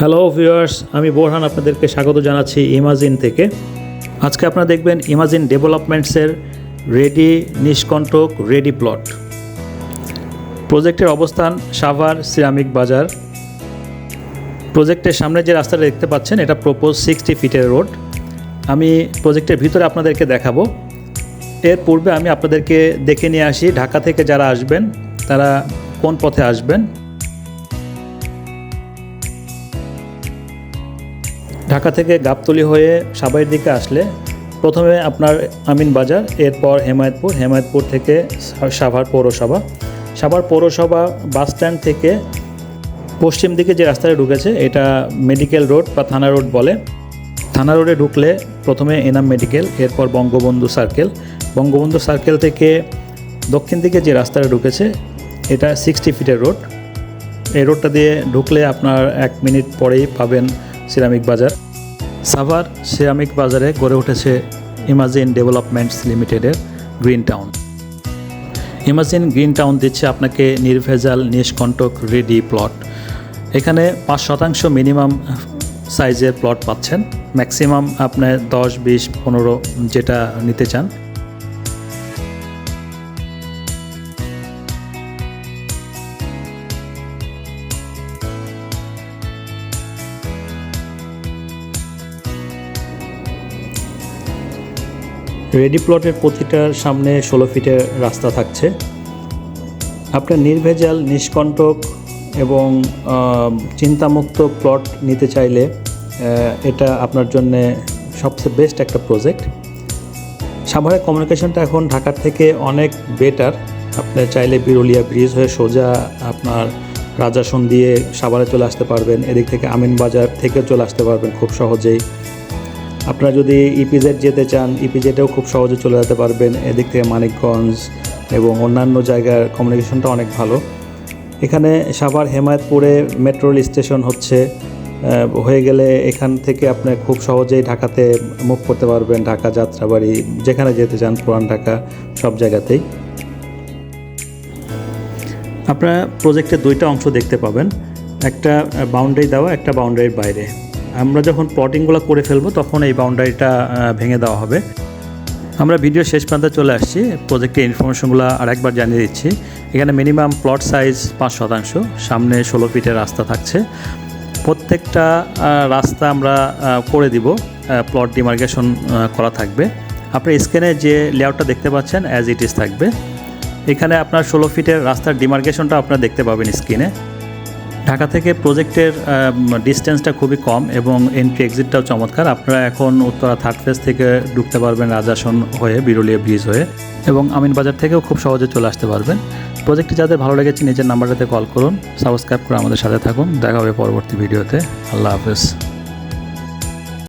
Hello viewers আমি বোরহান আপনাদেরকে স্বাগত জানাচ্ছি ইমাজিন থেকে। আজকে আপনারা দেখবেন ইমাজিন ডেভেলপমেন্টসের রেডি নিষ্কণ্টক রেডি প্লট প্রজেক্টের অবস্থান সাভার সিরামিক বাজার। প্রজেক্টের সামনে যে রাস্তাটা দেখতে পাচ্ছেন, এটা প্রপোজ সিক্সটি ফিটের রোড আমি প্রজেক্টের ভিতরে আপনাদেরকে দেখাবো। এর পূর্বে আমি আপনাদেরকে দেখে নিয়ে আসি, ঢাকা থেকে যারা আসবেন, তারা কোন পথে আসবেন। ঢাকা থেকে গাবতলি হয়ে সাবাইয়ের দিকে আসলে প্রথমে আপনার আমিন বাজার, এরপর হেমায়তপুর হেমায়তপুর থেকে সাভার পৌরসভা। সাভার পৌরসভা বাস স্ট্যান্ড থেকে পশ্চিম দিকে যে রাস্তাটা ঢুকেছে, এটা মেডিকেল রোড বা থানা রোড বলে। থানা রোডে ঢুকলে প্রথমে এনাম মেডিকেল, এরপর বঙ্গবন্ধু সার্কেল। বঙ্গবন্ধু সার্কেল থেকে দক্ষিণ দিকে যে রাস্তাটা ঢুকেছে, এটা সিক্সটি ফিটের রোড। এই রোডটা দিয়ে ঢুকলে আপনার এক মিনিট পরেই পাবেন সিরামিক বাজার। সাভার সিরামিক বাজারে গড়ে উঠেছে ইমাজিন ডেভেলপমেন্টস লিমিটেডের Green Town. Imagine Green Town দিচ্ছে আপনাকে নির্ভেজাল, নিষ্কণ্টক রেডি প্লট এখানে পাঁচ শতাংশ মিনিমাম সাইজের প্লট পাচ্ছেন। ম্যাক্সিমাম আপনার দশ, বিশ, পনেরো যেটা নিতে চান। রেডি প্লটের প্রতিটার সামনে ষোলো ফিটের রাস্তা থাকছে। আপনার নির্ভেজাল, নিষ্কণ্টক এবং চিন্তামুক্ত প্লট নিতে চাইলে এটা আপনার জন্য সবচেয়ে বেস্ট একটা প্রজেক্ট সাভারের কমিউনিকেশনটা এখন ঢাকার থেকে অনেক বেটার আপনি চাইলে বিরুলিয়া ব্রিজ হয়ে সোজা আপনার রাজাসন দিয়ে সাভারে চলে আসতে পারবেন। এদিক থেকে আমিন বাজার থেকে চলে আসতে পারবেন খুব সহজেই। আপনারা যদি ইপিজেড যেতে চান ইপিজেডেও খুব সহজে চলে যেতে পারবেন। এদিক থেকে মানিকগঞ্জ এবং অন্যান্য জায়গার কমিউনিকেশনটা অনেক ভালো। এখানে সাভার হেমায়তপুরে মেট্রো রেল স্টেশন হচ্ছে। হয়ে গেলে এখান থেকে আপনি খুব সহজেই ঢাকাতে মুভ করতে পারবেন। ঢাকা, যাত্রাবাড়ি, যেখানে যেতে চান, পুরান ঢাকা, সব জায়গাতেই। আপনারা প্রজেক্টের দুইটা অংশ দেখতে পাবেন। একটা বাউন্ডারি দেওয়া, একটা বাউন্ডারির বাইরে। আমরা যখন প্লটিংগুলো করে ফেলব, তখন এই বাউন্ডারিটা ভেঙে দেওয়া হবে। আমরা ভিডিও শেষ প্রান্তে চলে আসছি। প্রজেক্টের ইনফরমেশনগুলো আর একবার জানিয়ে দিচ্ছি। এখানে মিনিমাম প্লট সাইজ পাঁচ শতাংশ, সামনে ষোলো ফিটের রাস্তা থাকছে। প্রত্যেকটা রাস্তা আমরা করে দিব প্লট ডিমার্কেশন করা থাকবে। আপনি স্ক্রিনে যে লেআউটটা দেখতে পাচ্ছেন অ্যাজ ইট ইজ থাকবে। এখানে আপনার ষোলো ফিটের রাস্তার ডিমার্কেশনটা আপনারা দেখতে পাবেন স্ক্রিনে ঢাকা থেকে প্রজেক্টের ডিস্টেন্সটা খুবই কম এবং এন্ট্রি এক্সিটটাও চমৎকার। আপনারা এখন উত্তরা থার্ড ফেস থেকে ঢুকতে পারবেন রাজাসন হয়ে বিরুলিয়া ব্রিজ হয়ে এবং আমিন বাজার থেকেও খুব সহজে চলে আসতে পারবেন। প্রজেক্টটি যাদের ভালো লেগেছে, নিজের নাম্বারটাতে কল করুন সাবস্ক্রাইব করে আমাদের সাথে থাকুন। দেখা হবে পরবর্তী ভিডিওতে আল্লাহ হাফেজ।